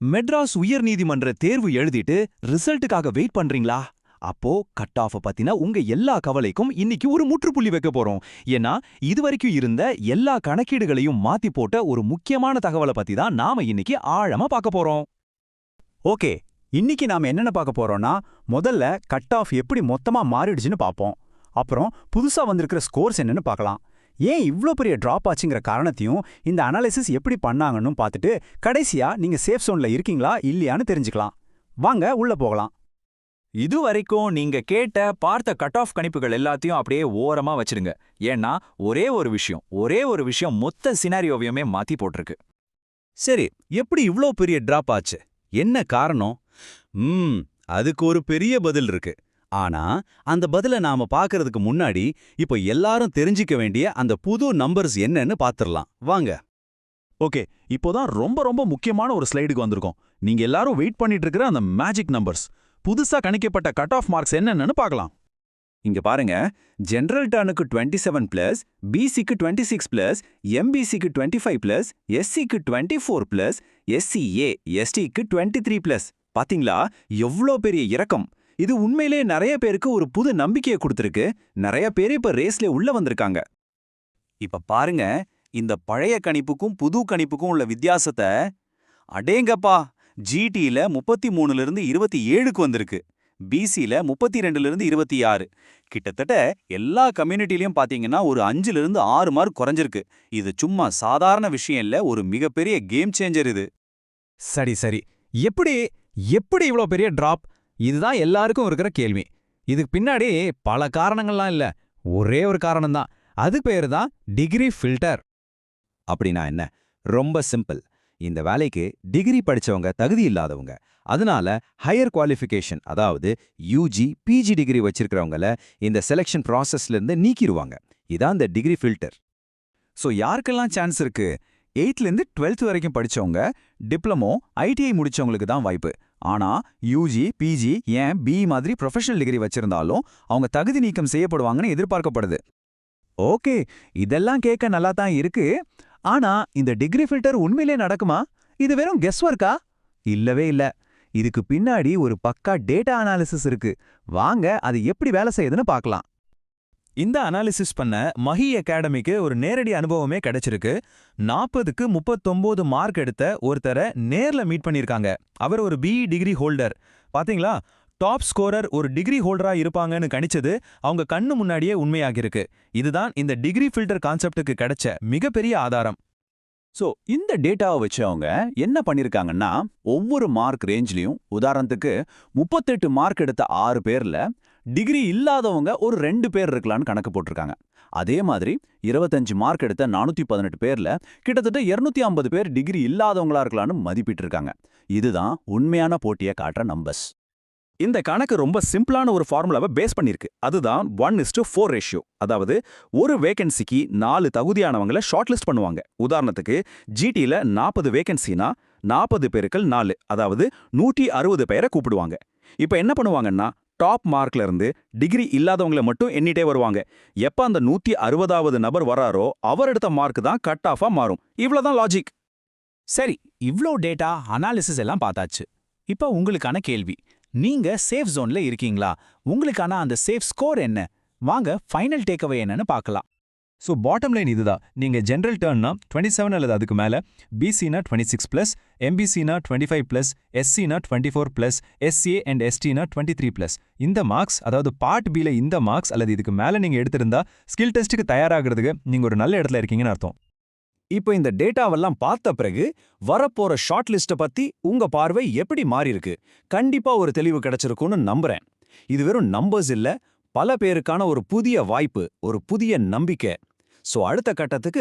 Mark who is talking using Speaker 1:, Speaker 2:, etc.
Speaker 1: மெட்ராஸ் உயர்நீதிமன்ற தேர்வு எழுதிட்டு ரிசல்ட்டுக்காக வெயிட் பண்றீங்களா? அப்போ கட் ஆஃப பத்தின உங்க எல்லா கவலைக்கும் இன்னைக்கு ஒரு முற்றுப்புள்ளி வைக்க போறோம். ஏன்னா இதுவரைக்கும் இருந்த எல்லா கணக்கீடுகளையும் மாத்தி போட்ட ஒரு முக்கியமான தகவலை பத்தி தான் நாம இன்னைக்கு ஆழமா பார்க்க போறோம்.
Speaker 2: ஓகே இன்னைக்கு நாம என்னென்ன பார்க்க போறோம்னா முதல்ல கட் ஆஃப் எப்படி மொத்தமா மாறிடுச்சுன்னு பார்ப்போம். அப்புறம் புதுசா வந்திருக்கிற ஸ்கோர்ஸ் என்னன்னு பார்க்கலாம். ஏன் இவ்ளோ பெரிய டிராப் ஆச்சுங்கிற காரணத்தையும் இந்த அனாலிசிஸ் எப்படி பண்ணாங்கன்னு பார்த்துட்டு கடைசியா நீங்க சேஃப் சோன்ல இருக்கீங்களா இல்லையான்னு தெரிஞ்சுக்கலாம். வாங்க உள்ள போகலாம்.
Speaker 1: இது வரைக்கும் நீங்க கேட்ட பார்த்த கட் ஆஃப் கணிப்புகள் எல்லாத்தையும் அப்படியே ஓரமா வச்சிருங்க. ஏன்னா ஒரே ஒரு விஷயம் ஒரே ஒரு விஷயம் மொத்த சினாரியோவையுமே மாத்தி போட்டிருக்கு.
Speaker 3: சரி எப்படி இவ்ளோ பெரிய டிராப் ஆச்சு? என்ன காரணம்? ம் அதுக்கு ஒரு பெரிய பதில் இருக்கு. ஆனா அந்த பதில நாம பார்க்கறதுக்கு முன்னாடி இப்போ எல்லாரும் தெரிஞ்சுக்க வேண்டிய அந்த புது நம்பர்ஸ் என்னன்னு பாத்துரலாம் வாங்க.
Speaker 4: ஓகே இப்போதான் ரொம்ப ரொம்ப முக்கியமான ஒரு ஸ்லைடுக்கு வந்திருக்கோம். நீங்க எல்லாரும் வெயிட் பண்ணிட்டு இருக்கிற அந்த மேஜிக் நம்பர்ஸ் புதுசா கணிக்கப்பட்ட கட் ஆஃப் மார்க்ஸ் என்னென்னு பார்க்கலாம்.
Speaker 2: இங்க பாருங்க ஜெனரல் டர்னுக்கு டுவெண்ட்டி செவன் பிளஸ் பிசிக்கு டுவெண்ட்டி சிக்ஸ் பிளஸ் எம்பிசிக்கு டுவெண்ட்டி ஃபைவ் பிளஸ் எஸ்சிக்கு டுவெண்ட்டி ஃபோர் பிளஸ் எஸ்சிஏ எஸ்டிக்கு டுவெண்ட்டி த்ரீ பிளஸ் பாத்தீங்களா? எவ்வளோ பெரிய இறக்கம் இது உண்மையிலே நிறைய பேருக்கு ஒரு புது நம்பிக்கையை கொடுத்துருக்கு. நிறைய பேர் இப்ப ரேஸ்ல உள்ள வந்திருக்காங்க. இப்ப பாருங்க இந்த பழைய கணிப்புக்கும் புது கணிப்புக்கும் உள்ள வித்தியாசத்தை அடேங்கப்பா! ஜிடியில முப்பத்தி மூணுல இருந்து இருபத்தி ஏழுக்கு வந்திருக்கு. பிசில முப்பத்தி ரெண்டுல இருந்து இருபத்தி ஆறு. கிட்டத்தட்ட எல்லா கம்யூனிட்டிலையும் பாத்தீங்கன்னா ஒரு அஞ்சுல இருந்து ஆறு மார்க் குறைஞ்சிருக்கு. இது சும்மா சாதாரண விஷயம் இல்ல ஒரு மிகப்பெரிய கேம் சேஞ்சர் இது.
Speaker 1: சரி சரி. எப்படி எப்படி இவ்ளோ பெரிய டிராப் இதுதான் எல்லாருக்கும் இருக்கிற கேள்வி. இதுக்கு பின்னாடி பல காரணங்கள்லாம் இல்ல. ஒரே ஒரு காரணம் தான் அது பேரு தான் டிகிரி ஃபில்டர்.
Speaker 3: அப்படின்னா என்ன? ரொம்ப சிம்பிள். இந்த வேலைக்கு டிகிரி படிச்சவங்க தகுதி இல்லாதவங்க. அதனால ஹையர் குவாலிஃபிகேஷன் அதாவது யூஜி பிஜி டிகிரி வச்சிருக்கிறவங்கள இந்த செலெக்ஷன் ப்ராசஸ்ல இருந்து நீக்கிடுவாங்க இதான் இந்த டிகிரி ஃபில்டர்.
Speaker 1: ஸோ யாருக்கெல்லாம் சான்ஸ் இருக்கு? எயித்லேருந்து டுவெல்த் வரைக்கும் படிச்சவங்க டிப்ளமோ ஐடிஐ முடிச்சவங்களுக்கு தான் வாய்ப்பு. ஆனா யூஜி பிஜி ஏன் பி மாதிரி ப்ரொஃபஷனல் டிகிரி வச்சிருந்தாலும் அவங்க தகுதி நீக்கம் செய்யப்படுவாங்கன்னு எதிர்பார்க்கப்படுது. ஓகே இதெல்லாம் கேட்க நல்லா தான் இருக்கு. ஆனா இந்த டிகிரி ஃபில்டர் உண்மையிலே நடக்குமா? இது வெறும் கெஸ் ஒர்க்கா இல்லவே இல்ல. இதுக்கு பின்னாடி ஒரு பக்கா டேட்டா அனாலிசிஸ் இருக்கு. வாங்க அது எப்படி வேலை செய்யுதுன்னு பார்க்கலாம். இந்த அனாலிசிஸ் பண்ண மஹி அகாடமிக்கு ஒரு நேரடி அனுபவமே கிடைச்சிருக்கு. நாற்பதுக்கு முப்பத்தொம்போது மார்க் எடுத்த ஒருத்தரை நேர்ல மீட் பண்ணியிருக்காங்க. அவர் ஒரு பிஇ டிகிரி ஹோல்டர் பாத்தீங்களா? டாப் ஸ்கோரர் ஒரு டிகிரி ஹோல்டரா இருப்பாங்கன்னு கணிச்சது அவங்க கண்ணு முன்னாடியே உண்மையாகிருக்கு இதுதான் இந்த டிகிரி ஃபில்டர் கான்செப்டுக்கு கிடைச்ச மிகப்பெரிய ஆதாரம்.
Speaker 2: சோ இந்த டேட்டாவை வச்சு அவங்க என்ன பண்ணிருக்காங்கன்னா ஒவ்வொரு மார்க் ரேஞ்ச்லயும் உதாரணத்துக்கு முப்பத்தெட்டு மார்க் எடுத்த ஆறு பேர்ல டிகிரி இல்லாதவங்க ஒரு ரெண்டு பேர் இருக்கலாம்னு கணக்கு போட்டிருக்காங்க. அதே மாதிரி இருபத்தஞ்சு மார்க் எடுத்த நானூத்தி பதினெட்டு பேர்ல கிட்டத்தட்ட இருநூத்தி ஐம்பது பேர் டிகிரி இல்லாதவங்களா இருக்கலாம்னு மதிப்பிட்டிருக்காங்க. இதுதான் உண்மையான போட்டியை காட்டுற நம்பர்ஸ்
Speaker 4: இந்த கணக்கு ரொம்ப சிம்பிளான ஒரு ஃபார்முலாவை பேஸ் பண்ணிருக்கு அதுதான் one is to four ratio அதாவது ஒரு வேகன்சிக்கு நாலு தகுதியானவங்களை ஷார்ட் லிஸ்ட் பண்ணுவாங்க. உதாரணத்துக்கு ஜிடியில் நாற்பது வேகன்சினா நாற்பது பேருக்கள் நாலு. அதாவது நூற்றி அறுபது பேரை கூப்பிடுவாங்க. இப்போ என்ன பண்ணுவாங்கன்னா டாப் மார்க்ல இருந்து டிகிரி இல்லாதவங்கள மட்டும் எண்ணிட்டே வருவாங்க. எப்ப அந்த நூத்தி அறுபதாவது நபர் வராரோ அவர் எடுத்த மார்க் தான் கட் ஆஃபா மாறும். இவ்வளவுதான் லாஜிக்
Speaker 1: சரி இவ்ளோ டேட்டா அனாலிசிஸ் எல்லாம் பார்த்தாச்சு. இப்போ உங்களுக்கான கேள்வி. நீங்க சேஃப் ஜோன்ல இருக்கீங்களா? உங்களுக்கான அந்த சேஃப் ஸ்கோர் என்ன? வாங்க ஃபைனல் டேக்அவே என்னன்னு பார்க்கலாம். ஸோ பாட்டம் லைன் இதுதான் நீங்கள் ஜென்ரல் டேர்ன்னா டுவெண்ட்டி செவன் அல்லது அதுக்கு மேலே பிசினா டுவெண்ட்டி சிக்ஸ் ப்ளஸ் எம்பிசினா twenty five plus எஸ்சினா twenty four plus SCA and எஸ்டினா twenty three plus இந்த மார்க்ஸ் அதாவது பார்ட் பியில் இந்த மார்க்ஸ் அல்லது இதுக்கு மேலே நீங்கள் எடுத்திருந்தா ஸ்கில் டெஸ்ட்டுக்கு தயாராகிறதுக்கு நீங்கள் ஒரு நல்ல இடத்துல இருக்கீங்கன்னு அர்த்தம்.
Speaker 2: இப்போ இந்த டேட்டாவெல்லாம் பார்த்த பிறகு வரப்போற ஷார்ட் லிஸ்ட்டை பத்தி உங்க பார்வை எப்படி மாறியிருக்கு? கண்டிப்பாக கண்டிப்பா ஒரு தெளிவு கிடைச்சிருக்கும்னு நம்புறேன். இது வெறும் நம்பர்ஸ் இல்ல பல பேருக்கான ஒரு புதிய வாய்ப்பு ஒரு புதிய நம்பிக்கை. சோ அடுத்த கட்டத்துக்கு